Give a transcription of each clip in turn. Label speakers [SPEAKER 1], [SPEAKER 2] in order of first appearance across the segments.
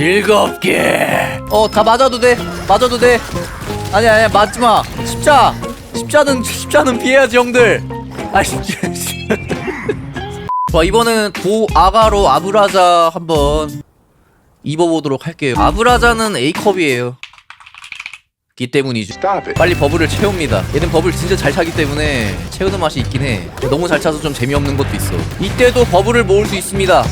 [SPEAKER 1] 즐겁게 어 다 맞아도 돼 맞아도 돼 아니야 아니야 맞지 마 십자 십자는 십자는 피해야지 형들 아 십자 자 이번에는 도 아가로 아브라자 한번 입어보도록 할게요 아브라자는 A컵이에요 기 때문이죠. 빨리 버블을 채웁니다. 얘는 버블 진짜 잘 차기 때문에 채우는 맛이 있긴 해. 너무 잘 차서 좀 재미없는 것도 있어. 이때도 버블을 모을 수 있습니다.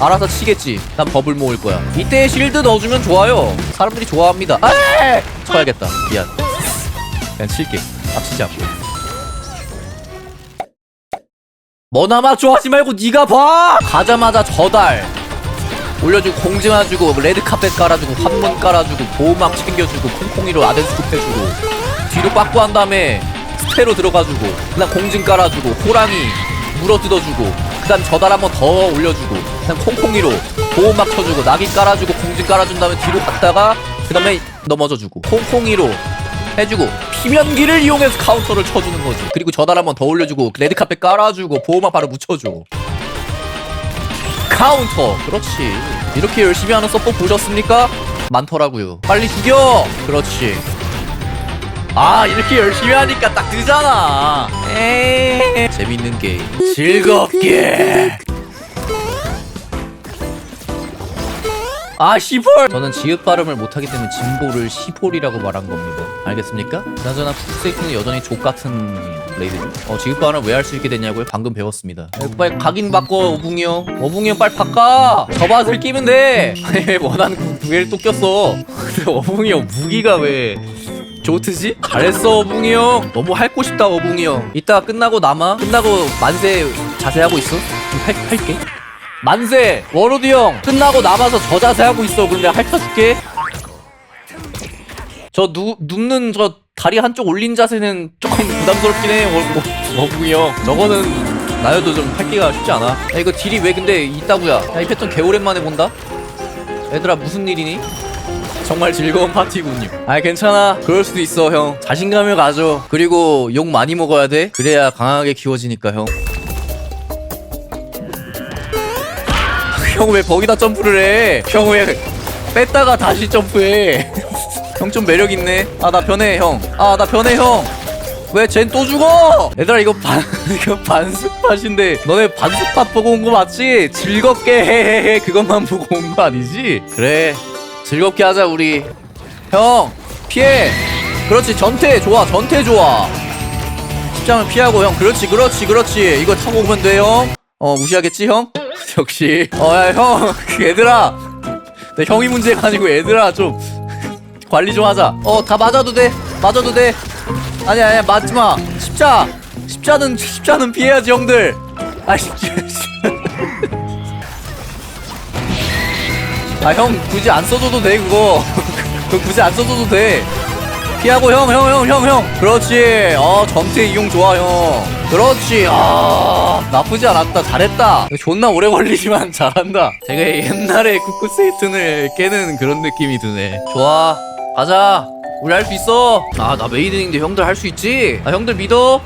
[SPEAKER 1] 알아서 치겠지. 난 버블 모을 거야. 이때 실드 넣어주면 좋아요. 사람들이 좋아합니다. 에이! 쳐야겠다. 미안. 그냥 칠게. 합치지 않고. 머나마 좋아하지 말고 네가 봐. 가자마자 저달. 올려주고 공증해주고 레드 카펫 깔아주고 환문 깔아주고 보호막 챙겨주고 콩콩이로 아덴스쿱 해주고 뒤로 빠꾸 한 다음에 스테로 들어가주고 그다음 공증 깔아주고 호랑이 물어 뜯어주고 그다음 저달 한번 더 올려주고 그다음 콩콩이로 보호막 쳐주고 낙이 깔아주고 공증 깔아준 다음에 뒤로 갔다가 그 다음에 넘어져주고 콩콩이로 해주고 피면기를 이용해서 카운터를 쳐주는 거지. 그리고 저달 한번 더 올려주고 레드카펫 깔아주고 보호막 바로 묻혀줘. 카운터. 그렇지. 이렇게 열심히 하는 서포 보셨습니까? 많더라고요. 빨리 죽여! 그렇지 아 이렇게 열심히 하니까 딱 뜨잖아. 에이. 재밌는 게임. 즐겁게. 아 시폴! 저는 지읒 발음을 못하기 때문에 진보를 시폴이라고 말한 겁니다. 알겠습니까? 그나저나 푸세이트는 여전히 족같은 레이드죠 어 지읒 발음을 왜 할 수 있게 됐냐고요? 방금 배웠습니다. 야, 빨리 각인 바꿔 어붕이 형. 어붕이 형 빨리 바꿔! 저 밭을 끼면 돼! 아니 왜 원하는 두 개를 또 꼈어? 근데 어붕이 형 무기가 왜 좋트지? 잘했어 어붕이 형. 너무 할고 싶다 어붕이 형. 이따 끝나고 남아? 끝나고 만세 자세 하고 있어? 좀 할, 할게. 만세! 워로드 형 끝나고 남아서 저 자세 하고 있어. 그럼 내가 핥아줄게. 저 누, 눕는 저 다리 한쪽 올린 자세는 조금 부담스럽긴 해. 워- 워- 워붕이 형. 저거는 나여도 좀 할기가 쉽지 않아. 야 이거 딜이 왜 근데 있다구야? 야 이 패턴 개오랜만에 본다? 얘들아 무슨 일이니? 정말 즐거운 파티군요. 아 괜찮아. 그럴 수도 있어 형. 자신감을 가져. 그리고 욕 많이 먹어야 돼. 그래야 강하게 키워지니까 형. 형 왜 거기다 점프를 해? 형 왜 뺐다가 다시 점프해? 형 좀 매력 있네. 아 나 변해 형. 아 나 변해 형. 왜 쟨 또 죽어? 얘들아 이거 반 이거 반숙팟인데 너네 반숙팟 보고 온 거 맞지? 즐겁게 해해해 그것만 보고 온 거 아니지? 그래 즐겁게 하자 우리. 형 피해. 그렇지 전태 좋아 전태 좋아. 십장을 피하고 형. 그렇지 그렇지 그렇지. 이거 타고 오면 돼형어 무시하겠지 형? 역시. 어야형. 얘들아. 내 형이 문제가 아니고 얘들아 좀. 관리 좀 하자. 어 다 맞아도 돼. 맞아도 돼. 아니야 아니야. 맞지마. 십자. 십자는 십자는 피해야지 형들. 아십 아 형 굳이 안 써줘도 돼 그거. 그거 굳이 안 써줘도 돼. 피하고 형 형 형 형 형. 그렇지. 어 전태 이용 좋아 형. 그렇지. 아 나쁘지 않았다. 잘했다. 존나 오래 걸리지만 잘한다. 되게 옛날에 쿠쿠세이튼을 깨는 그런 느낌이 드네. 좋아. 가자. 우리 할 수 있어. 아 나 메이든인데 형들 할 수 있지? 아 형들 믿어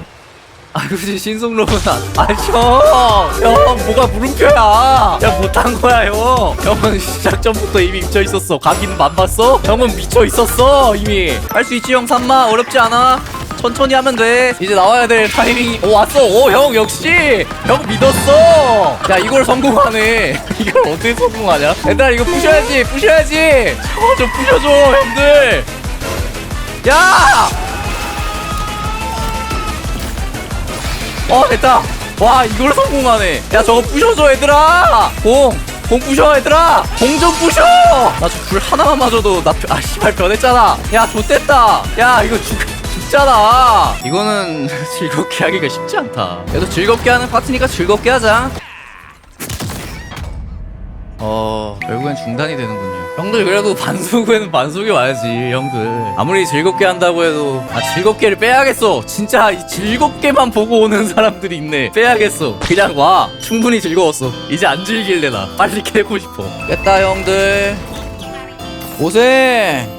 [SPEAKER 1] 아 그지 신속로는 아형! 뭐가 물음표야? 야 못한 거야 형? 형은 시작 전부터 이미 미쳐 있었어. 가기는 안 봤어? 형은 미쳐 있었어 이미. 할 수 있지 형 삼마? 어렵지 않아? 천천히 하면 돼. 이제 나와야 될 타이밍이 오 왔어. 오 형 역시! 형 믿었어. 야 이걸 성공하네. 이걸 어떻게 성공하냐? 얘들아 이거 부셔야지 부셔야지. 저거 좀 부셔줘 형들. 야 어 됐다. 와 이걸 성공하네. 야 저거 부셔줘 얘들아. 공 공 부셔 얘들아. 공 좀 부셔. 나 저 불 하나만 맞아도 나아 씨발 변했잖아. 야 좋댔다. 야 이거 죽 죽잖아. 이거는 즐겁게 하기가 쉽지 않다. 그래도 즐겁게 하는 파티니까 즐겁게 하자 어 결국엔 중단이 되는군요. 형들 그래도 반숙에는 반숙이 와야지 형들. 아무리 즐겁게 한다고 해도 아 즐겁게를 빼야겠어. 진짜 이 즐겁게만 보고 오는 사람들이 있네. 빼야겠어. 그냥 와. 충분히 즐거웠어. 이제 안 즐길래 나. 빨리 깨고 싶어. 깼다 형들. 고생